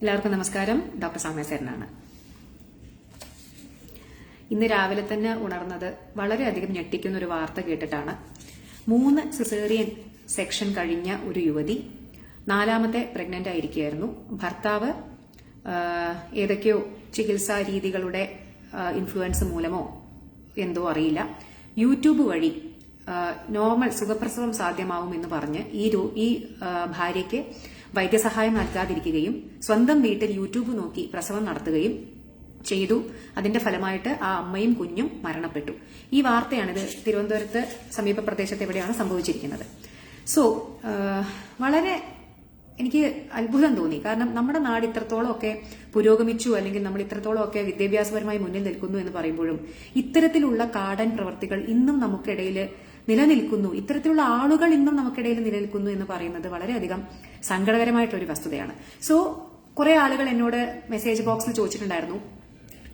എല്ലാവർക്കും നമസ്കാരം. ഡോക്ടർ സാമേശ്വരനാണ് ഇന്ന് രാവിലെ തന്നെ ഉണർന്നത് വളരെയധികം ഞെട്ടിക്കുന്ന ഒരു വാർത്ത കേട്ടിട്ടാണ്. മൂന്ന് സിസേറിയൻ സെക്ഷൻ കഴിഞ്ഞ ഒരു യുവതി നാലാമത്തെ പ്രഗ്നന്റ് ആയിരിക്കുകയായിരുന്നു. ഭർത്താവ് ഏതൊക്കെയോ ചികിത്സാ രീതികളുടെ ഇൻഫ്ലുവൻസ് മൂലമോ എന്തോ അറിയില്ല. യൂട്യൂബ് വഴി നോർമൽ സുഖപ്രസവം സാധ്യമാവുമെന്ന് പറഞ്ഞ് ഈ ഈ ഭാര്യയ്ക്ക് വൈദ്യസഹായം നൽകാതിരിക്കുകയും സ്വന്തം വീട്ടിൽ യൂട്യൂബ് നോക്കി പ്രസവം നടത്തുകയും ചെയ്തു. അതിന്റെ ഫലമായിട്ട് ആ അമ്മയും കുഞ്ഞും മരണപ്പെട്ടു. ഈ വാർത്തയാണിത് തിരുവനന്തപുരത്ത് സമീപ പ്രദേശത്ത് എവിടെയാണ് സംഭവിച്ചിരിക്കുന്നത്. സോ വളരെ എനിക്ക് അത്ഭുതം തോന്നി. കാരണം നമ്മുടെ നാട് ഇത്രത്തോളം ഒക്കെ പുരോഗമിച്ചു അല്ലെങ്കിൽ നമ്മൾ ഇത്രത്തോളം ഒക്കെ വിദ്യാഭ്യാസപരമായി മുന്നിൽ നിൽക്കുന്നു എന്ന് പറയുമ്പോഴും ഇത്തരത്തിലുള്ള കാടൻ പ്രവർത്തികൾ ഇന്നും നമുക്കിടയിൽ നിലനിൽക്കുന്നു. ഇത്തരത്തിലുള്ള ആളുകൾ ഇന്നും നമുക്കിടയിൽ നിലനിൽക്കുന്നു എന്ന് പറയുന്നത് വളരെയധികം ഒരു വസ്തുതയാണ്. സോ കുറെ ആളുകൾ എന്നോട് മെസ്സേജ് ബോക്സിൽ ചോദിച്ചിട്ടുണ്ടായിരുന്നു.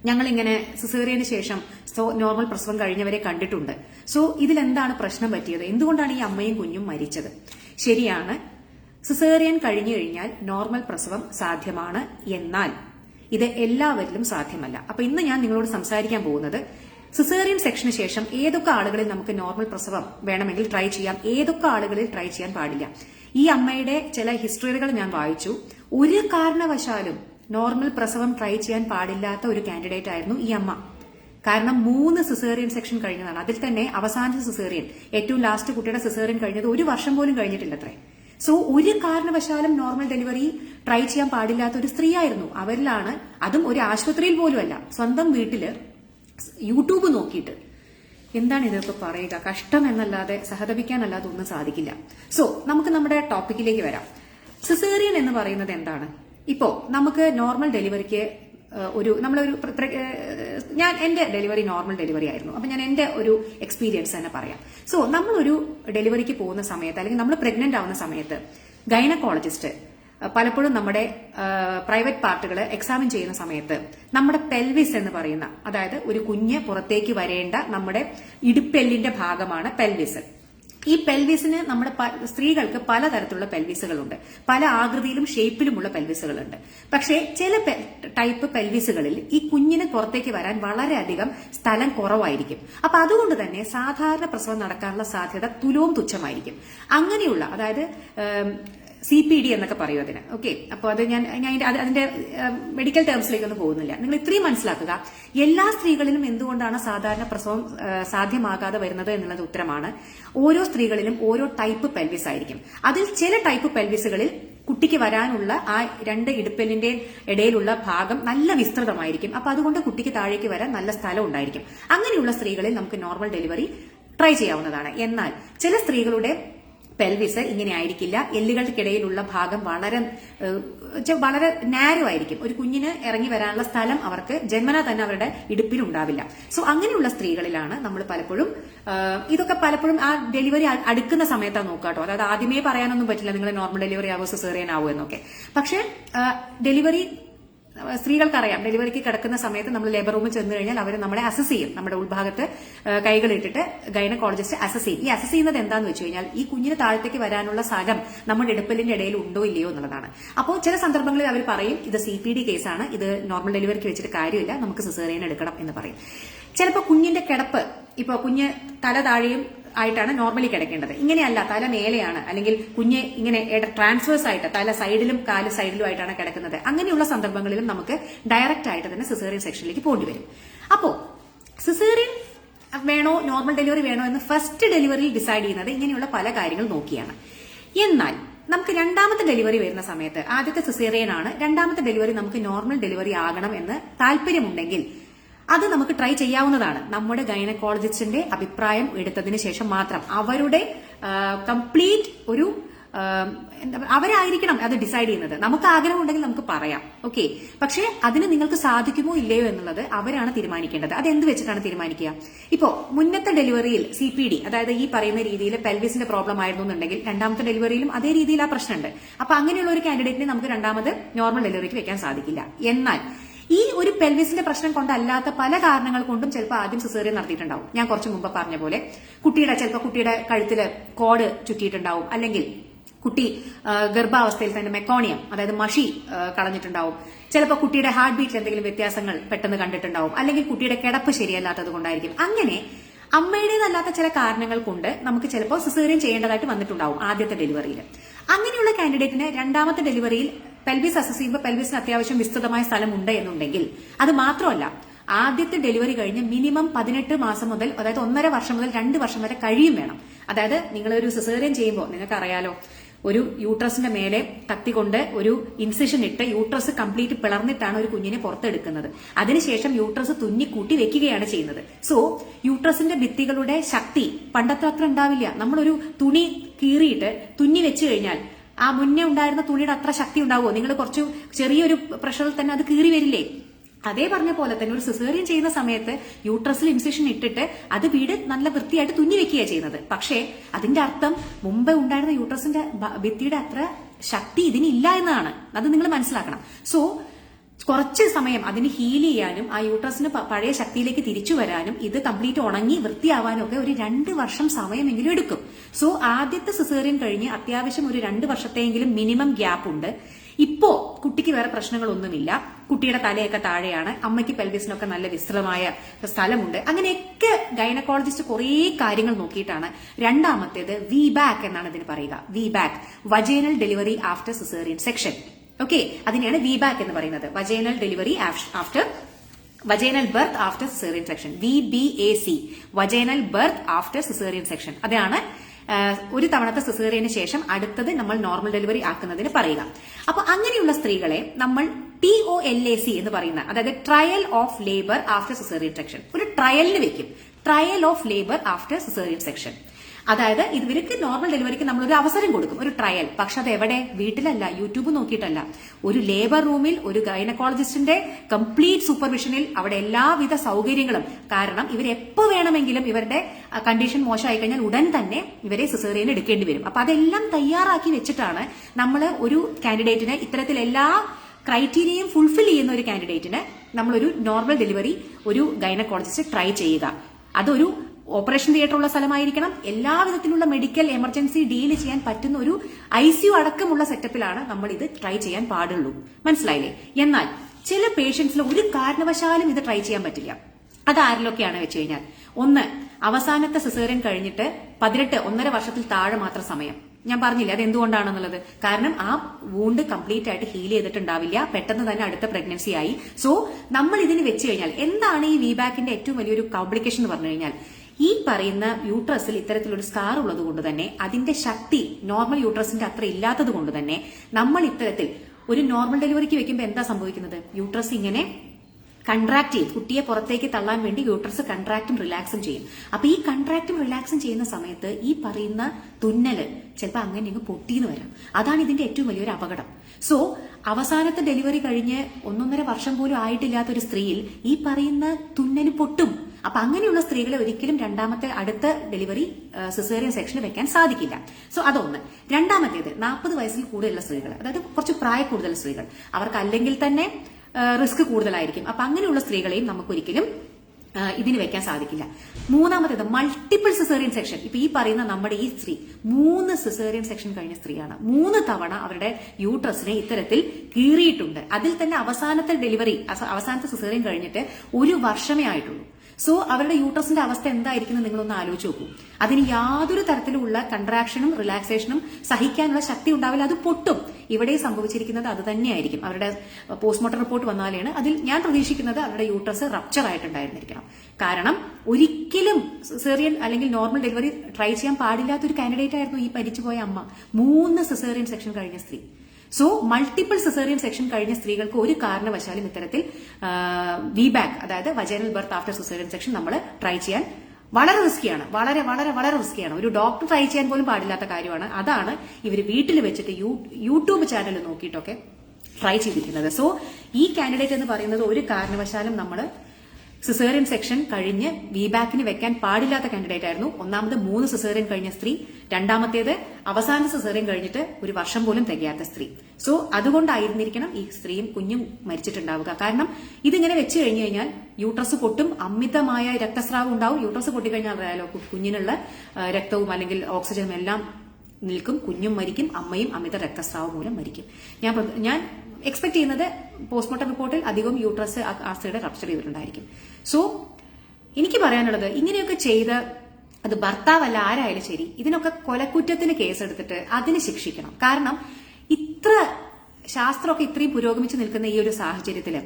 ഞങ്ങൾ ഇങ്ങനെ സിസേറിയന് ശേഷം സോ നോർമൽ പ്രസവം കഴിഞ്ഞവരെ കണ്ടിട്ടുണ്ട്. സോ ഇതിലെന്താണ് പ്രശ്നം പറ്റിയത്? എന്തുകൊണ്ടാണ് ഈ അമ്മയും കുഞ്ഞും മരിച്ചത്? ശരിയാണ് സിസേറിയൻ കഴിഞ്ഞു കഴിഞ്ഞാൽ നോർമൽ പ്രസവം സാധ്യമാണ് എന്നാൽ ഇത് എല്ലാവരിലും സാധ്യമല്ല. അപ്പൊ ഇന്ന് ഞാൻ നിങ്ങളോട് സംസാരിക്കാൻ പോകുന്നത് സിസേറിയൻ സെക്ഷന് ശേഷം ഏതൊക്കെ ആളുകളിൽ നമുക്ക് നോർമൽ പ്രസവം വേണമെങ്കിൽ ട്രൈ ചെയ്യാം? ഏതൊക്കെ ആളുകളിൽ ട്രൈ ചെയ്യാൻ പാടില്ല? ഈ അമ്മയുടെ ചില ഹിസ്റ്ററികൾ ഞാൻ വായിച്ചു. ഒരു കാരണവശാലും നോർമൽ പ്രസവം ട്രൈ ചെയ്യാൻ പാടില്ലാത്ത ഒരു കാൻഡിഡേറ്റ് ആയിരുന്നു ഈ അമ്മ. കാരണം മൂന്ന് സിസേറിയൻ സെക്ഷൻ കഴിഞ്ഞതാണ്. അതിൽ തന്നെ അവസാന സിസേറിയൻ ഏറ്റവും ലാസ്റ്റ് കുട്ടിയുടെ സിസേറിയൻ കഴിഞ്ഞത് ഒരു വർഷം പോലും കഴിഞ്ഞിട്ടില്ലത്രേ. സോ ഒരു കാരണവശാലും നോർമൽ ഡെലിവറി ട്രൈ ചെയ്യാൻ പാടില്ലാത്ത ഒരു സ്ത്രീയായിരുന്നു അവരിലാണ് അതും ഒരു ആശുപത്രിയിൽ പോലുമല്ല. സ്വന്തം വീട്ടിൽ യൂട്യൂബ് നോക്കിയിട്ട് എന്താണ് ഇതൊക്കെ പറയുക? കഷ്ടം എന്നല്ലാതെ സഹതപിക്കാനല്ലാതെ ഒന്നും സാധിക്കില്ല. സോ നമുക്ക് നമ്മുടെ ടോപ്പിക്കിലേക്ക് വരാം. സിസേറിയൻ എന്ന് പറയുന്നത് എന്താണ്? ഇപ്പോ നമുക്ക് നോർമൽ ഡെലിവറിക്ക് ഒരു നമ്മളൊരു ഞാൻ എന്റെ ഡെലിവറി നോർമൽ ഡെലിവറി ആയിരുന്നു. അപ്പൊ ഞാൻ എന്റെ ഒരു എക്സ്പീരിയൻസ് തന്നെ പറയാം. സോ നമ്മളൊരു ഡെലിവറിക്ക് പോകുന്ന സമയത്ത് അല്ലെങ്കിൽ നമ്മൾ പ്രഗ്നന്റ് ആവുന്ന സമയത്ത് ഗൈനക്കോളജിസ്റ്റ് പലപ്പോഴും നമ്മുടെ പ്രൈവറ്റ് പാർട്ടുകൾ എക്സാമിൻ ചെയ്യുന്ന സമയത്ത് നമ്മുടെ പെൽവിസ് എന്ന് പറയുന്ന അതായത് ഒരു കുഞ്ഞ് പുറത്തേക്ക് വരേണ്ട നമ്മുടെ ഇടുപ്പെല്ലിന്റെ ഭാഗമാണ് പെൽവിസ് ഈ പെൽവിസിന് നമ്മുടെ സ്ത്രീകൾക്ക് പലതരത്തിലുള്ള പെൽവിസുകളുണ്ട് പല ആകൃതിയിലും ഷേപ്പിലുമുള്ള പെൽവിസുകളുണ്ട് പക്ഷേ ചില ടൈപ്പ് പെൽവിസുകളിൽ ഈ കുഞ്ഞിന് പുറത്തേക്ക് വരാൻ വളരെയധികം സ്ഥലം കുറവായിരിക്കും. അപ്പൊ അതുകൊണ്ട് തന്നെ സാധാരണ പ്രസവം നടക്കാനുള്ള സാധ്യത തുലവും തുച്ഛമായിരിക്കും. അങ്ങനെയുള്ള അതായത് സി പി ഡി എന്നൊക്കെ പറയും അതിന്. ഓക്കെ അപ്പോൾ അത് ഞാൻ ഞാൻ അതിന്റെ- മെഡിക്കൽ ടേംസിലേക്കൊന്നും പോകുന്നില്ല. നിങ്ങൾ ഇത്രയും മനസ്സിലാക്കുക. എല്ലാ സ്ത്രീകളിലും എന്തുകൊണ്ടാണ് സാധാരണ പ്രസവം സാധ്യമാകാതെ വരുന്നത് എന്നുള്ളത് ഉത്തരമാണ്. ഓരോ സ്ത്രീകളിലും ഓരോ ടൈപ്പ് പെൽവിസ് ആയിരിക്കും. അതിൽ ചില ടൈപ്പ് പെൽവിസുകളിൽ കുട്ടിക്ക് വരാനുള്ള ആ രണ്ട് ഇടുപ്പലിന്റെ ഇടയിലുള്ള ഭാഗം നല്ല വിസ്തൃതമായിരിക്കും. അപ്പൊ അതുകൊണ്ട് കുട്ടിക്ക് താഴേക്ക് വരാൻ നല്ല സ്ഥലം ഉണ്ടായിരിക്കും. അങ്ങനെയുള്ള സ്ത്രീകളിൽ നമുക്ക് നോർമൽ ഡെലിവറി ട്രൈ ചെയ്യാവുന്നതാണ്. എന്നാൽ ചില സ്ത്രീകളുടെ പെൽവിസ് ഇങ്ങനെ ആയിരിക്കില്ല. എല്ലുകൾക്കിടയിലുള്ള ഭാഗം വളരെ വളരെ നാരോ ആയിരിക്കും. ഒരു കുഞ്ഞിന് ഇറങ്ങി വരാനുള്ള സ്ഥലം അവർക്ക് ജന്മന തന്നെ അവരുടെ ഇടുപ്പിൽ ഉണ്ടാവില്ല സോ അങ്ങനെയുള്ള സ്ത്രീകളിലാണ് നമ്മൾ പലപ്പോഴും ഇതൊക്കെ പലപ്പോഴും ആ ഡെലിവറി അടുക്കുന്ന സമയത്താണ് നോക്കാട്ടോ അതായത് ആദ്യമേ പറയാനൊന്നും പറ്റില്ല നിങ്ങൾ നോർമൽ ഡെലിവറി ആവോ സിസേറിയൻ ആവോ എന്നൊക്കെ. പക്ഷേ ഡെലിവറി സ്ത്രീകൾക്കറിയാം. ഡെലിവറിക്ക് കിടക്കുന്ന സമയത്ത് നമ്മൾ ലേബർ റൂമിൽ ചെന്ന് കഴിഞ്ഞാൽ അവർ നമ്മളെ അസസ് ചെയ്യും. നമ്മുടെ ഉൾഭാഗത്ത് കൈകളിട്ടിട്ട് ഗൈനക്കോളജിസ്റ്റ് അസസ് ചെയ്യും. ഈ അസസ് ചെയ്യുന്നത് എന്താന്ന് വെച്ച് കഴിഞ്ഞാൽ ഈ കുഞ്ഞിന് താഴത്തേക്ക് വരാനുള്ള സ്ഥലം നമ്മുടെ എടുപ്പലിന്റെ ഇടയിൽ ഉണ്ടോ ഇല്ലയോ എന്നുള്ളതാണ്. അപ്പോൾ ചില സന്ദർഭങ്ങളിൽ അവർ പറയും ഇത് സി പി ഡി കേസാണ് ഇത് നോർമൽ ഡെലിവറിക്ക് വെച്ചിട്ട് കാര്യമില്ല നമുക്ക് സിസേറിയൻ എടുക്കണം എന്ന് പറയും. ചിലപ്പോൾ കുഞ്ഞിന്റെ കിടപ്പ് ഇപ്പോൾ കുഞ്ഞ് തല താഴെയും ആയിട്ടാണ് നോർമലി കിടക്കേണ്ടത്. ഇങ്ങനെയല്ല തല മേലെയാണ് അല്ലെങ്കിൽ കുഞ്ഞ് ഇങ്ങനെ ട്രാൻസ്ഫേഴ്സ് ആയിട്ട് തല സൈഡിലും കാൽ സൈഡിലും ആയിട്ടാണ് കിടക്കുന്നത്. അങ്ങനെയുള്ള സന്ദർഭങ്ങളിലും നമുക്ക് ഡയറക്റ്റ് ആയിട്ട് തന്നെ സിസേറിയൻ സെക്ഷനിലേക്ക് പോകേണ്ടി വരും. അപ്പോ സിസേറിയൻ വേണോ നോർമൽ ഡെലിവറി വേണോ എന്ന് ഫസ്റ്റ് ഡെലിവറിയിൽ ഡിസൈഡ് ചെയ്യുന്നത് ഇങ്ങനെയുള്ള പല കാര്യങ്ങൾ നോക്കിയാണ്. എന്നാൽ നമുക്ക് രണ്ടാമത്തെ ഡെലിവറി വരുന്ന സമയത്ത് ആദ്യത്തെ സിസേറിയൻ ആണ്. രണ്ടാമത്തെ ഡെലിവറി നമുക്ക് നോർമൽ ഡെലിവറി ആകണം എന്ന് താല്പര്യമുണ്ടെങ്കിൽ അത് നമുക്ക് ട്രൈ ചെയ്യാവുന്നതാണ്. നമ്മുടെ ഗൈനക്കോളജിസ്റ്റിന്റെ അഭിപ്രായം എടുത്തതിന് ശേഷം മാത്രം. അവരുടെ കംപ്ലീറ്റ് ഒരു അവരായിരിക്കണം അത് ഡിസൈഡ് ചെയ്യുന്നത്. നമുക്ക് ആഗ്രഹം ഉണ്ടെങ്കിൽ നമുക്ക് പറയാം. ഓക്കെ പക്ഷേ അതിന് നിങ്ങൾക്ക് സാധിക്കുമോ ഇല്ലയോ എന്നുള്ളത് അവരാണ് തീരുമാനിക്കേണ്ടത്. അത് എന്ത് വെച്ചിട്ടാണ് തീരുമാനിക്കുക? ഇപ്പോ മുന്നത്തെ ഡെലിവറിയിൽ സി പി ഡി അതായത് ഈ പറയുന്ന രീതിയിൽ പെൽവിസിന്റെ പ്രോബ്ലം ആയിരുന്നു എന്നുണ്ടെങ്കിൽ രണ്ടാമത്തെ ഡെലിവറിയിലും അതേ രീതിയിൽ ആ പ്രശ്നമുണ്ട്. അപ്പൊ അങ്ങനെയുള്ള ഒരു കാൻഡിഡേറ്റിനെ നമുക്ക് രണ്ടാമത് നോർമൽ ഡെലിവറിക്ക് വെക്കാൻ സാധിക്കില്ല. എന്നാൽ ഈ ഒരു പെൽവിസിന്റെ പ്രശ്നം കൊണ്ടല്ലാത്ത പല കാരണങ്ങൾ കൊണ്ടും ചിലപ്പോൾ ആദ്യം സിസേറിയൻ നടത്തിയിട്ടുണ്ടാവും. ഞാൻ കുറച്ച് മുമ്പ് പറഞ്ഞ പോലെ കുട്ടിയുടെ ചിലപ്പോൾ കുട്ടിയുടെ കഴുത്തിൽ കോഡ് ചുറ്റിയിട്ടുണ്ടാവും. അല്ലെങ്കിൽ കുട്ടി ഗർഭാവസ്ഥയിൽ തന്നെ മെക്കോണിയം അതായത് മഷി കളഞ്ഞിട്ടുണ്ടാവും. ചിലപ്പോൾ കുട്ടിയുടെ ഹാർട്ട് ബീറ്റിൽ എന്തെങ്കിലും വ്യത്യാസങ്ങൾ പെട്ടെന്ന് കണ്ടിട്ടുണ്ടാവും. അല്ലെങ്കിൽ കുട്ടിയുടെ കിടപ്പ് ശരിയല്ലാത്തത് കൊണ്ടായിരിക്കും. അങ്ങനെ അമ്മയുടേതല്ലാത്ത ചില കാരണങ്ങൾ കൊണ്ട് നമുക്ക് ചിലപ്പോൾ സിസേറിയൻ ചെയ്യേണ്ടതായിട്ട് വന്നിട്ടുണ്ടാവും ആദ്യത്തെ ഡെലിവറിയിൽ അങ്ങനെയുള്ള കാൻഡിഡേറ്റിന് രണ്ടാമത്തെ ഡെലിവറിയിൽ പെൽവിസ് അസസ് ചെയ്യുമ്പോൾ പെൽവിസിന് അത്യാവശ്യം വിസ്തൃതമായ സ്ഥലമുണ്ട് എന്നുണ്ടെങ്കിൽ. അത് മാത്രമല്ല ആദ്യത്തെ ഡെലിവറി കഴിഞ്ഞ് മിനിമം പതിനെട്ട് മാസം മുതൽ അതായത് ഒന്നര വർഷം മുതൽ രണ്ട് വർഷം വരെ കഴിയും വേണം. അതായത് നിങ്ങൾ ഒരു സിസേറിയൻ ചെയ്യുമ്പോൾ നിങ്ങൾക്ക് അറിയാലോ ഒരു യൂട്രസിന്റെ മേലെ കത്തി കൊണ്ട് ഒരു ഇൻസിഷൻ ഇട്ട് യൂട്രസ് കംപ്ലീറ്റ് പിളർന്നിട്ടാണ് ഒരു കുഞ്ഞിനെ പുറത്തെടുക്കുന്നത്. അതിനുശേഷം യൂട്രസ് തുന്നി കൂട്ടി വെക്കുകയാണ് ചെയ്യുന്നത്. സോ യൂട്രസിന്റെ ഭിത്തികളുടെ ശക്തി പണ്ടത്തെ അത്ര ഉണ്ടാവില്ല. നമ്മളൊരു തുണി കീറിയിട്ട് തുന്നി വെച്ചു കഴിഞ്ഞാൽ ആ മുന്നേ ഉണ്ടായിരുന്ന തുണിയുടെ അത്ര ശക്തി ഉണ്ടാവുമോ? നിങ്ങൾ കുറച്ച് ചെറിയൊരു പ്രഷറിൽ തന്നെ അത് കീറി വരില്ലേ? അതേ പറഞ്ഞ പോലെ തന്നെ ഒരു സിസേറിയൻ ചെയ്യുന്ന സമയത്ത് യൂട്രസിൽ ഇൻസിഷൻ ഇട്ടിട്ട് അത് വീട് നല്ല വൃത്തിയായിട്ട് തുന്നി വെക്കുകയാണ് ചെയ്യുന്നത്. പക്ഷേ അതിന്റെ അർത്ഥം മുമ്പ് ഉണ്ടായിരുന്ന യൂട്രസിന്റെ ഭിത്തിയുടെ അത്ര ശക്തി ഇതിനില്ല എന്നാണ്. അത് നിങ്ങൾ മനസ്സിലാക്കണം. സോ കുറച്ച് സമയം അതിന് ഹീൽ ചെയ്യാനും ആ യൂട്രസിന് പഴയ ശക്തിയിലേക്ക് തിരിച്ചു വരാനും ഇത് കംപ്ലീറ്റ് ഉണങ്ങി വൃത്തിയാവാനും ഒക്കെ ഒരു രണ്ട് വർഷം സമയമെങ്കിലും എടുക്കും. സോ ആദ്യത്തെ സിസേറിയൻ കഴിഞ്ഞ് അത്യാവശ്യം ഒരു രണ്ട് വർഷത്തെയെങ്കിലും മിനിമം ഗ്യാപ്പ് ഉണ്ട്. ഇപ്പോ കുട്ടിക്ക് വേറെ പ്രശ്നങ്ങളൊന്നുമില്ല. കുട്ടിയുടെ തലയൊക്കെ താഴെയാണ്. അമ്മയ്ക്ക് പെൽവിസിനൊക്കെ നല്ല വിസ്തൃതമായ സ്ഥലമുണ്ട്. അങ്ങനെയൊക്കെ ഗൈനക്കോളജിസ്റ്റ് കുറേ കാര്യങ്ങൾ നോക്കിയിട്ടാണ് രണ്ടാമത്തേത് വി ബാക്ക് എന്നാണ് ഇതിന് പറയുക. V back vaginal delivery after caesarean section okay അതിനെയാണ് വി ബാക്ക് എന്ന് പറയുന്നത്. Vaginal delivery after vaginal birth after caesarean section V B A C vaginal birth after caesarean section അതാണ് ഒരു തവണത്തെ സിസേറിയന് ശേഷം അടുത്തത് നമ്മൾ നോർമൽ ഡെലിവറി ആക്കുന്നതിന് പറയുക. അപ്പൊ അങ്ങനെയുള്ള സ്ത്രീകളെ നമ്മൾ T O L A C എന്ന് പറയുന്ന അതായത് trial of labour after caesarean section ഒരു ട്രയലിന് വെക്കും. Trial of labour after caesarean section അതായത് ഇവർക്ക് നോർമൽ ഡെലിവറിക്ക് നമ്മൾ ഒരു അവസരം കൊടുക്കും ഒരു ട്രയൽ പക്ഷെ അത് എവിടെ വീട്ടിലല്ല യൂട്യൂബ് നോക്കിയിട്ടല്ല. ഒരു ലേബർ റൂമിൽ ഒരു ഗൈനക്കോളജിസ്റ്റിന്റെ കംപ്ലീറ്റ് സൂപ്പർവിഷനിൽ അവിടെ എല്ലാവിധ സൗകര്യങ്ങളും. കാരണം ഇവർ എപ്പോ വേണമെങ്കിലും ഇവരുടെ കണ്ടീഷൻ മോശമായി കഴിഞ്ഞാൽ ഉടൻ തന്നെ ഇവരെ സിസേറിയൻ എടുക്കേണ്ടി വരും. അപ്പൊ അതെല്ലാം തയ്യാറാക്കി വെച്ചിട്ടാണ് നമ്മൾ ഒരു കാൻഡിഡേറ്റിന് ഇത്തരത്തിൽ എല്ലാ ക്രൈറ്റീരിയയും ഫുൾഫിൽ ചെയ്യുന്ന ഒരു കാൻഡിഡേറ്റിന് നമ്മളൊരു നോർമൽ ഡെലിവറി ഒരു ഗൈനക്കോളജിസ്റ്റ് ട്രൈ ചെയ്യുക. അതൊരു ഓപ്പറേഷൻ തിയേറ്റർ ഉള്ള സ്ഥലമായിരിക്കണം. എല്ലാവിധത്തിലുള്ള മെഡിക്കൽ എമർജൻസി ഡീൽ ചെയ്യാൻ പറ്റുന്ന ഒരു ഐ സിയു അടക്കമുള്ള സെറ്റപ്പിലാണ് നമ്മൾ ഇത് ട്രൈ ചെയ്യാൻ പാടുള്ളൂ. മനസ്സിലായില്ലേ? എന്നാൽ ചില പേഷ്യൻസിൽ ഒരു കാരണവശാലും ഇത് ട്രൈ ചെയ്യാൻ പറ്റില്ല. അത് ആരിലൊക്കെയാണ് വെച്ച് കഴിഞ്ഞാൽ? ഒന്ന് അവസാനത്തെ സിസേറിയൻ കഴിഞ്ഞിട്ട് പതിനെട്ട് ഒന്നര വർഷത്തിൽ താഴെ മാത്രം സമയം. ഞാൻ പറഞ്ഞില്ല അത് എന്തുകൊണ്ടാണെന്നുള്ളത്? കാരണം ആ വൂണ്ട് കംപ്ലീറ്റ് ആയിട്ട് ഹീൽ ചെയ്തിട്ടുണ്ടാവില്ല. പെട്ടെന്ന് തന്നെ അടുത്ത പ്രഗ്നൻസി ആയി. സോ നമ്മൾ ഇതിന് വെച്ച് കഴിഞ്ഞാൽ എന്താണ് ഈ വീബാക്കിന്റെ ഏറ്റവും വലിയൊരു കോംപ്ലിക്കേഷൻ എന്ന് പറഞ്ഞു കഴിഞ്ഞാൽ ഈ പറയുന്ന യൂട്രസിൽ ഇത്തരത്തിലൊരു സ്കാർ ഉള്ളത് കൊണ്ട് തന്നെ അതിന്റെ ശക്തി നോർമൽ യൂട്രസിന്റെ അത്ര ഇല്ലാത്തത് കൊണ്ട് തന്നെ നമ്മൾ ഇത്തരത്തിൽ ഒരു നോർമൽ ഡെലിവറിക്ക് വെക്കുമ്പോൾ എന്താ സംഭവിക്കുന്നത്? യൂട്രസ് ഇങ്ങനെ കൺട്രാക്ട് ചെയ്യും. കുട്ടിയെ പുറത്തേക്ക് തള്ളാൻ വേണ്ടി യൂട്രസ് കൺട്രാക്റ്റും റിലാക്സും ചെയ്യും. അപ്പൊ ഈ കൺട്രാക്റ്റും റിലാക്സും ചെയ്യുന്ന സമയത്ത് ഈ പറയുന്ന തുന്നൽ ചിലപ്പോൾ അങ്ങനെ ഇങ്ങ് പൊട്ടിയെന്ന് വരാം. അതാണ് ഇതിന്റെ ഏറ്റവും വലിയൊരു അപകടം. സോ അവസാനത്തെ ഡെലിവറി കഴിഞ്ഞ് ഒന്നൊന്നര വർഷം പോലും ആയിട്ടില്ലാത്ത ഒരു സ്ത്രീയിൽ ഈ പറയുന്ന തുന്നൽ പൊട്ടും. അപ്പൊ അങ്ങനെയുള്ള സ്ത്രീകളെ ഒരിക്കലും രണ്ടാമത്തെ അടുത്ത ഡെലിവറി സിസേറിയൻ സെക്ഷനിൽ വെക്കാൻ സാധിക്കില്ല. സോ അതൊന്ന്. രണ്ടാമത്തേത് നാൽപ്പത് വയസ്സിൽ കൂടുതലുള്ള സ്ത്രീകൾ അതായത് കുറച്ച് പ്രായ കൂടുതൽ സ്ത്രീകൾ. അവർക്ക് അല്ലെങ്കിൽ തന്നെ റിസ്ക് കൂടുതലായിരിക്കും. അപ്പൊ അങ്ങനെയുള്ള സ്ത്രീകളെയും നമുക്കൊരിക്കലും ഇതിന് വെക്കാൻ സാധിക്കില്ല. മൂന്നാമത്തേത് മൾട്ടിപ്പിൾ സിസേറിയൻ സെക്ഷൻ ഇപ്പൊ ഈ പറയുന്ന നമ്മുടെ ഈ സ്ത്രീ മൂന്ന് സിസേറിയൻ സെക്ഷൻ കഴിഞ്ഞ സ്ത്രീയാണ്. മൂന്ന് തവണ അവരുടെ യൂട്രസിനെ ഇത്തരത്തിൽ കീറിയിട്ടുണ്ട്. അതിൽ തന്നെ അവസാനത്തെ ഡെലിവറി അവസാനത്തെ സിസേറിയൻ കഴിഞ്ഞിട്ട് ഒരു വർഷമേ ആയിട്ടുള്ളൂ. സോ അവരുടെ യൂട്രസിന്റെ അവസ്ഥ എന്തായിരിക്കും എന്ന് നിങ്ങളൊന്ന് ആലോചിച്ച് നോക്കൂ. അതിന് യാതൊരു തരത്തിലുള്ള കൺട്രാക്ഷനും റിലാക്സേഷനും സഹിക്കാനുള്ള ശക്തി ഉണ്ടാവില്ല. അത് പൊട്ടും. ഇവിടെ സംഭവിച്ചിരിക്കുന്നത് അത് തന്നെയായിരിക്കും. അവരുടെ പോസ്റ്റ്മോർട്ടം റിപ്പോർട്ട് വന്നാലാണ് അതിൽ ഞാൻ പ്രതീക്ഷിക്കുന്നത് അവരുടെ യൂട്രസ് റപ്ചർ ആയിട്ടുണ്ടായിരുന്നിരിക്കണം. കാരണം ഒരിക്കലും സിസേറിയൻ അല്ലെങ്കിൽ നോർമൽ ഡെലിവറി ട്രൈ ചെയ്യാൻ പാടില്ലാത്ത ഒരു കാൻഡിഡേറ്റ് ആയിരുന്നു ഈ മരിച്ചുപോയ അമ്മ. മൂന്ന് സിസേറിയൻ സെക്ഷൻ കഴിഞ്ഞ സ്ത്രീ. സോ മൾട്ടിപ്പിൾ സെസേറിയൻ സെക്ഷൻ കഴിഞ്ഞ സ്ത്രീകൾക്ക് ഒരു കാരണവശാലും ഇത്തരത്തിൽ വി ബാക്ക് അതായത് vaginal birth after caesarean section നമ്മൾ ട്രൈ ചെയ്യാൻ വളരെ റിസ്ക്കിയാണ് വളരെ വളരെ വളരെ റിസ്ക്കിയാണ് ഒരു ഡോക്ടർ ട്രൈ ചെയ്യാൻ പോലും പാടില്ലാത്ത കാര്യമാണ്. അതാണ് ഇവർ വീട്ടിൽ വെച്ചിട്ട് യൂട്യൂബ് ചാനൽ നോക്കിയിട്ടൊക്കെ ട്രൈ ചെയ്തിരിക്കുന്നത് സോ ഈ കാൻഡിഡേറ്റ് എന്ന് പറയുന്നത് ഒരു കാരണവശാലും നമ്മൾ സിസേറിയൻ സെക്ഷൻ കഴിഞ്ഞ് വിബാക്കിന് വെക്കാൻ പാടില്ലാത്ത കാൻഡിഡേറ്റ് ആയിരുന്നു. ഒന്നാമത് മൂന്ന് സിസേറിയൻ കഴിഞ്ഞ സ്ത്രീ രണ്ടാമത്തേത് അവസാന സിസേറിയൻ കഴിഞ്ഞിട്ട് ഒരു വർഷം പോലും തികയാത്ത സ്ത്രീ. സോ അതുകൊണ്ടായിരുന്നിരിക്കണം ഈ സ്ത്രീയും കുഞ്ഞും മരിച്ചിട്ടുണ്ടാവുക. കാരണം ഇതിങ്ങനെ വെച്ച് കഴിഞ്ഞു കഴിഞ്ഞാൽ യൂട്രസ് പൊട്ടും അമിതമായ രക്തസ്രാവം ഉണ്ടാവും. യൂട്രസ് പൊട്ടിക്കഴിഞ്ഞാൽ അറിയാലോ കുഞ്ഞിനുള്ള രക്തവും അല്ലെങ്കിൽ ഓക്സിജനും എല്ലാം നിൽക്കും. കുഞ്ഞും മരിക്കും അമ്മയും അമിത രക്തസ്രാവം മൂലം മരിക്കും. ഞാൻ ഞാൻ എക്സ്പെക്ട് ചെയ്യുന്നത് പോസ്റ്റ്മോർട്ടം റിപ്പോർട്ടിൽ അധികം യൂട്രസ് ആസ്ത്രയുടെ റപ്ചർ ചെയ്തിട്ടുണ്ടായിരിക്കും. സോ എനിക്ക് പറയാനുള്ളത് ഇങ്ങനെയൊക്കെ ചെയ്ത് അത് ഭർത്താവല്ല ആരായാലും ശരി ഇതിനൊക്കെ കൊലക്കുറ്റത്തിന് കേസെടുത്തിട്ട് അതിന് ശിക്ഷിക്കണം. കാരണം ഇത്ര ശാസ്ത്രമൊക്കെ ഇത്രയും പുരോഗമിച്ചു നിൽക്കുന്ന ഈ ഒരു സാഹചര്യത്തിൽ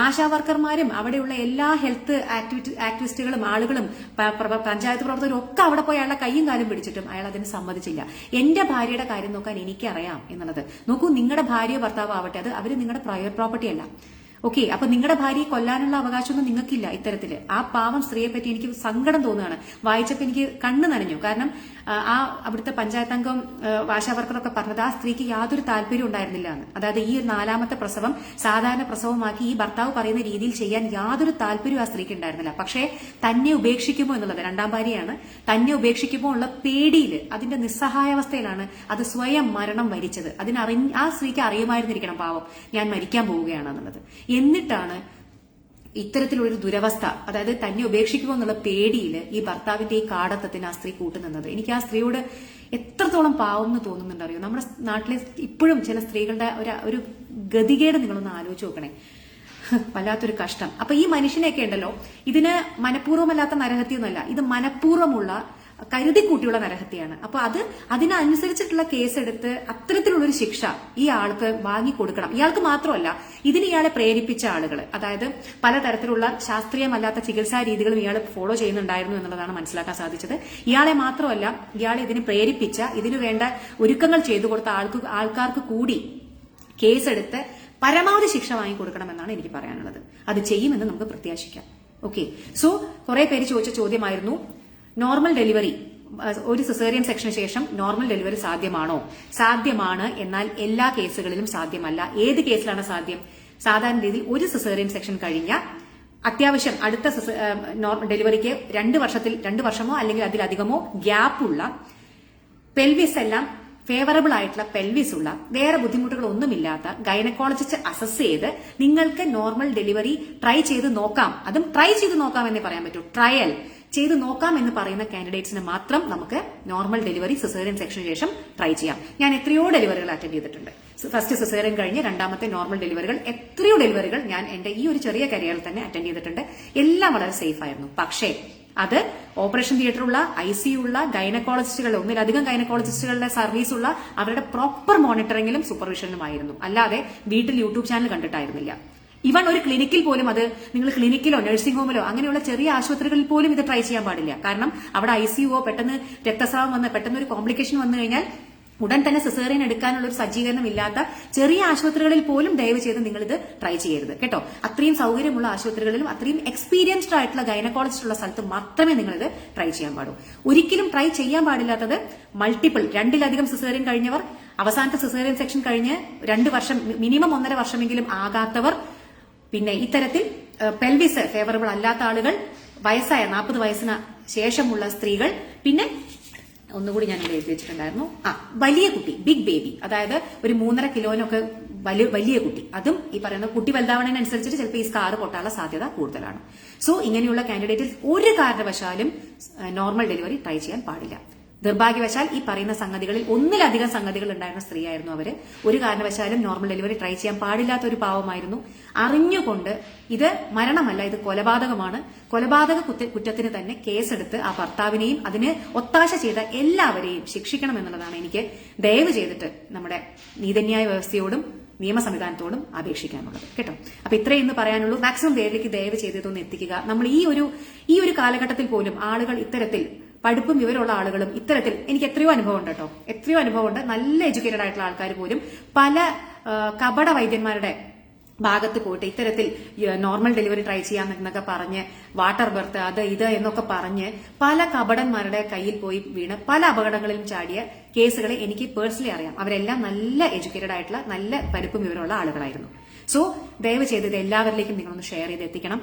ആശാവർക്കർമാരും അവിടെയുള്ള എല്ലാ ഹെൽത്ത് ആക്ടിവിറ്റി ആക്ടിവിസ്റ്റുകളും ആളുകളും പഞ്ചായത്ത് പ്രവർത്തകരും ഒക്കെ അവിടെ പോയി അയാളുടെ കൈയും കാലും പിടിച്ചിട്ടും അയാൾ അതിന് സമ്മതിച്ചില്ല. എന്റെ ഭാര്യയുടെ കാര്യം നോക്കാൻ എനിക്കറിയാം എന്നുള്ളത്. നോക്കൂ നിങ്ങളുടെ ഭാര്യയോ ഭർത്താവോ ആവട്ടെ അത് അവർ നിങ്ങളുടെ പ്രയർ പ്രോപ്പർട്ടി അല്ല. ഓക്കെ അപ്പൊ നിങ്ങളുടെ ഭാര്യയെ കൊല്ലാനുള്ള അവകാശമൊന്നും നിങ്ങൾക്കില്ല ഇത്തരത്തിൽ. ആ പാവം സ്ത്രീയെ പറ്റി എനിക്ക് സങ്കടം തോന്നുകയാണ്. വായിച്ചപ്പോൾ എനിക്ക് കണ്ണു നനഞ്ഞു. കാരണം ആ, അവിടുത്തെ പഞ്ചായത്ത് അംഗം ആശാ വർക്കറൊക്കെ പറഞ്ഞത് ആ സ്ത്രീക്ക് യാതൊരു താല്പര്യം ഉണ്ടായിരുന്നില്ല എന്ന്. അതായത് ഈ നാലാമത്തെ പ്രസവം സാധാരണ പ്രസവമാക്കി ഈ ഭർത്താവ് പറയുന്ന രീതിയിൽ ചെയ്യാൻ യാതൊരു താല്പര്യവും ആ സ്ത്രീക്ക് ഉണ്ടായിരുന്നില്ല. പക്ഷേ തന്നെ ഉപേക്ഷിക്കുമോ എന്നുള്ളത് രണ്ടാം ഭാര്യയാണ്. തന്നെ ഉപേക്ഷിക്കുമോ ഉള്ള പേടിയിൽ അതിന്റെ നിസ്സഹായാവസ്ഥയിലാണ് അത് സ്വയം മരണം വരിച്ചത്. അതിനറി ആ സ്ത്രീക്ക് അറിയുമായിരുന്നിരിക്കണം പാവം ഞാൻ മരിക്കാൻ പോവുകയാണെന്നുള്ളത്. എന്നിട്ടാണ് ഇത്തരത്തിലുള്ളൊരു ദുരവസ്ഥ അതായത് തന്നെ ഉപേക്ഷിക്കുമോ എന്നുള്ള പേടിയിൽ ഈ ഭർത്താവിന്റെ ഈ കാടത്തത്തിന് ആ സ്ത്രീ കൂട്ടുനിന്നത്. എനിക്ക് ആ സ്ത്രീയോട് എത്രത്തോളം പാവം എന്ന് തോന്നുന്നുണ്ട് അറിയോ നമ്മുടെ നാട്ടിലെ ഇപ്പോഴും ചില സ്ത്രീകളുടെ ഒരു ഒരു ഗതികേട് നിങ്ങളൊന്ന് ആലോചിച്ച് നോക്കണേ. വല്ലാത്തൊരു കഷ്ടം. അപ്പൊ ഈ മനുഷ്യനെയൊക്കെ ഉണ്ടല്ലോ ഇതിന് മനഃപൂർവമല്ലാത്ത നരഹത്യൊന്നുമല്ല ഇത് മനഃപൂർവമുള്ള കരുതി കൂട്ടിയുള്ള നരഹത്യയാണ്. അപ്പൊ അത് അതിനനുസരിച്ചിട്ടുള്ള കേസെടുത്ത് അത്തരത്തിലുള്ളൊരു ശിക്ഷ ഈ ആൾക്ക് വാങ്ങി കൊടുക്കണം ഇയാൾക്ക് മാത്രമല്ല ഇതിന് ഇയാളെ പ്രേരിപ്പിച്ച ആളുകൾ അതായത് പലതരത്തിലുള്ള ശാസ്ത്രീയമല്ലാത്ത ചികിത്സാ രീതികളും ഇയാൾ ഫോളോ ചെയ്യുന്നുണ്ടായിരുന്നു എന്നുള്ളതാണ് മനസ്സിലാക്കാൻ സാധിച്ചത്. ഇയാളെ മാത്രമല്ല ഇയാളെ ഇതിന് പ്രേരിപ്പിച്ച ഇതിനു വേണ്ട ഒരുക്കങ്ങൾ ചെയ്തു കൊടുത്ത ആൾക്ക് ആൾക്കാർക്ക് കൂടി കേസെടുത്ത് പരമാവധി ശിക്ഷ വാങ്ങി കൊടുക്കണമെന്നാണ് എനിക്ക് പറയാനുള്ളത്. അത് ചെയ്യുമെന്ന് നമുക്ക് പ്രത്യാശിക്കാം. ഓക്കെ. സോ കുറെ പേര് ചോദിച്ച ചോദ്യമായിരുന്നു. നോർമൽ ഡെലിവറി ഒരു സിസേറിയൻ സെക്ഷന് ശേഷം നോർമൽ ഡെലിവറി സാധ്യമാണോ? സാധ്യമാണ് എന്നാൽ എല്ലാ കേസുകളിലും സാധ്യമല്ല. ഏത് കേസിലാണ് സാധ്യം? സാധാരണ രീതിയിൽ ഒരു സിസേറിയൻ സെക്ഷൻ കഴിഞ്ഞ അത്യാവശ്യം അടുത്ത നോർമൽ ഡെലിവറിക്ക് രണ്ട് വർഷത്തിൽ രണ്ട് വർഷമോ അല്ലെങ്കിൽ അതിലധികമോ ഗ്യാപ്പുള്ള പെൽവിസ് എല്ലാം ഫേവറബിൾ ആയിട്ടുള്ള പെൽവിസ് ഉള്ള വേറെ ബുദ്ധിമുട്ടുകളൊന്നുമില്ലാത്ത ഗൈനക്കോളജിസ്റ്റ് അസസ് ചെയ്ത് നിങ്ങൾക്ക് നോർമൽ ഡെലിവറി ട്രൈ ചെയ്ത് നോക്കാം. അതും ട്രൈ ചെയ്ത് നോക്കാം എന്നേ പറയാൻ പറ്റൂ. ട്രയൽ ചെയ്ത് നോക്കാം എന്ന് പറയുന്ന കാൻഡിഡേറ്റ്സിന് മാത്രം നമുക്ക് നോർമൽ ഡെലിവറി സിസേറിയൻ സെക്ഷന് ശേഷം ട്രൈ ചെയ്യാം. ഞാൻ എത്രയോ ഡെലിവറികൾ അറ്റൻഡ് ചെയ്തിട്ടുണ്ട്. ഫസ്റ്റ് സിസേറിയൻ കഴിഞ്ഞ് രണ്ടാമത്തെ നോർമൽ ഡെലിവറികൾ എത്രയോ ഡെലിവറികൾ ഞാൻ എന്റെ ഈ ഒരു ചെറിയ കരിയറിൽ തന്നെ അറ്റൻഡ് ചെയ്തിട്ടുണ്ട്. എല്ലാം വളരെ സേഫ് ആയിരുന്നു. പക്ഷേ അത് ഓപ്പറേഷൻ തിയേറ്ററുള്ള ഐ സി ഉള്ള ഗൈനക്കോളജിസ്റ്റുകളുടെ ഒന്നിലധികം ഗൈനക്കോളജിസ്റ്റുകളുടെ സർവീസ് ഉള്ള അവരുടെ പ്രോപ്പർ മോണിറ്ററിംഗിലും സൂപ്പർവിഷനിലുമായിരുന്നു അല്ലാതെ വീട്ടിൽ യൂട്യൂബ് ചാനൽ കണ്ടിട്ടായിരുന്നില്ല. ഇവൺ ഒരു ക്ലിനിക്കിൽ പോലും അത് നിങ്ങൾ ക്ലിനിക്കിലോ നഴ്സിംഗ് ഹോമിലോ അങ്ങനെയുള്ള ചെറിയ ആശുപത്രികളിൽ പോലും ഇത് ട്രൈ ചെയ്യാൻ പാടില്ല. കാരണം അവിടെ ഐ സിയുവോ പെട്ടെന്ന് രക്തസ്രാവം വന്ന് പെട്ടെന്ന് ഒരു കോംപ്ലിക്കേഷൻ വന്നു കഴിഞ്ഞാൽ ഉടൻ തന്നെ സെസേറിയൻ എടുക്കാനുള്ള ഒരു സജ്ജീകരണം ഇല്ലാത്ത ചെറിയ ആശുപത്രികളിൽ പോലും ദയവ് ചെയ്ത് നിങ്ങൾ ഇത് ട്രൈ ചെയ്യരുത്. കേട്ടോ? അത്രയും സൗകര്യമുള്ള ആശുപത്രികളിലും അത്രയും എക്സ്പീരിയൻസ്ഡ് ആയിട്ടുള്ള ഗൈനക്കോളജിസ്റ്റ് ഉള്ള സ്ഥലത്ത് മാത്രമേ നിങ്ങൾ ഇത് ട്രൈ ചെയ്യാൻ പാടൂ. ഒരിക്കലും ട്രൈ ചെയ്യാൻ പാടില്ലാത്തത് മൾട്ടിപ്പിൾ രണ്ടിലധികം സെസേറിയൻ കഴിഞ്ഞവർ അവസാനത്തെ സിസേറിയൻ സെക്ഷൻ കഴിഞ്ഞ് രണ്ട് വർഷം മിനിമം ഒന്നര വർഷമെങ്കിലും ആകാത്തവർ പിന്നെ ഇത്തരത്തിൽ പെൽവിസ് ഫേവറബിൾ അല്ലാത്ത ആളുകൾ വയസ്സായ നാൽപ്പത് വയസ്സിന് ശേഷമുള്ള സ്ത്രീകൾ പിന്നെ ഒന്നുകൂടി ഞാൻ ഇവിടെ എഴുതി വെച്ചിട്ടുണ്ടായിരുന്നു. ആ വലിയ കുട്ടി ബിഗ് ബേബി അതായത് ഒരു മൂന്നര കിലോനൊക്കെ വലിയ വലിയ കുട്ടി. അതും ഈ പറയുന്ന കുട്ടി വലുതാവണതിനനുസരിച്ചിട്ട് ചിലപ്പോൾ ഈ സ്കാർ പൊട്ടാനുള്ള സാധ്യത കൂടുതലാണ്. സോ ഇങ്ങനെയുള്ള കാൻഡിഡേറ്റിൽ ഒരു കാരണവശാലും നോർമൽ ഡെലിവറി ട്രൈ ചെയ്യാൻ പാടില്ല. നിർഭാഗ്യവശാൽ ഈ പറയുന്ന സംഗതികളിൽ ഒന്നിലധികം സംഗതികൾ ഉണ്ടായിരുന്ന സ്ത്രീയായിരുന്നു അവർ. ഒരു കാരണവശാലും നോർമൽ ഡെലിവറി ട്രൈ ചെയ്യാൻ പാടില്ലാത്ത ഒരു പാവമായിരുന്നു. അറിഞ്ഞുകൊണ്ട് ഇത് മരണമല്ല ഇത് കൊലപാതകമാണ്. കൊലപാതക കുറ്റ- കുറ്റത്തിന് തന്നെ കേസെടുത്ത് ആ ഭർത്താവിനെയും അതിന് ഒത്താശ ചെയ്ത എല്ലാവരെയും ശിക്ഷിക്കണം എന്നുള്ളതാണ് എനിക്ക് ദയവ് ചെയ്തിട്ട് നമ്മുടെ നീതന്യായ വ്യവസ്ഥയോടും നിയമ സംവിധാനത്തോടും അപേക്ഷിക്കാനുള്ളത്. കേട്ടോ? അപ്പൊ ഇത്രയും ഇന്ന് പറയാനുള്ളൂ. മാക്സിമം പേരിലേക്ക് ദയവ് ചെയ്തതൊന്ന് എത്തിക്കുക. നമ്മൾ ഈ ഒരു ഈ ഒരു കാലഘട്ടത്തിൽ പോലും ആളുകൾ ഇത്തരത്തിൽ പഠിപ്പും വിവരമുള്ള ആളുകളും ഇത്തരത്തിൽ എനിക്ക് എത്രയോ അനുഭവം ഉണ്ട് കേട്ടോ. എത്രയോ അനുഭവമുണ്ട്. നല്ല എഡ്യൂക്കേറ്റഡ് ആയിട്ടുള്ള ആൾക്കാർ പോലും പല കപട വൈദ്യന്മാരുടെ ഭാഗത്ത് പോയിട്ട് ഇത്തരത്തിൽ നോർമൽ ഡെലിവറി ട്രൈ ചെയ്യാം എന്നൊക്കെ പറഞ്ഞ് വാട്ടർ ബർത്ത് അത് ഇത് എന്നൊക്കെ പറഞ്ഞ് പല കപടന്മാരുടെ കയ്യിൽ പോയി വീണ് പല അപകടങ്ങളിലും ചാടിയ കേസുകളെ എനിക്ക് പേഴ്സണലി അറിയാം. അവരെല്ലാം നല്ല എഡ്യൂക്കേറ്റഡ് ആയിട്ടുള്ള നല്ല പരിപ്പും വിവരമുള്ള ആളുകളായിരുന്നു. സോ ദയവ് ചെയ്ത് ഇത് എല്ലാവരിലേക്കും നിങ്ങളൊന്ന് ഷെയർ ചെയ്ത് എത്തിക്കണം.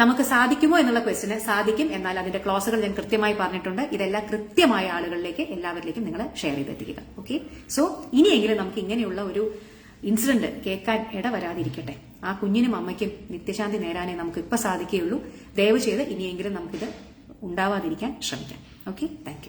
നമുക്ക് സാധിക്കുമോ എന്നുള്ള ക്വസ്റ്റിന് സാധിക്കും എന്നാൽ അതിന്റെ ക്ലോസുകൾ ഞാൻ കൃത്യമായി പറഞ്ഞിട്ടുണ്ട്. ഇതെല്ലാം കൃത്യമായ ആളുകളിലേക്ക് എല്ലാവരിലേക്കും നിങ്ങൾ ഷെയർ ചെയ്തെത്തിക്കുക. ഓക്കെ സോ ഇനിയെങ്കിലും നമുക്ക് ഇങ്ങനെയുള്ള ഒരു ഇൻസിഡന്റ് കേൾക്കാൻ ഇടവരാതിരിക്കട്ടെ. ആ കുഞ്ഞിനും അമ്മയ്ക്കും നിത്യശാന്തി നേരാനേ നമുക്ക് ഇപ്പൊ സാധിക്കുകയുള്ളൂ. ദയവ് ചെയ്ത് ഇനിയെങ്കിലും നമുക്കിത് ഉണ്ടാവാതിരിക്കാൻ ശ്രമിക്കാം. Okay thank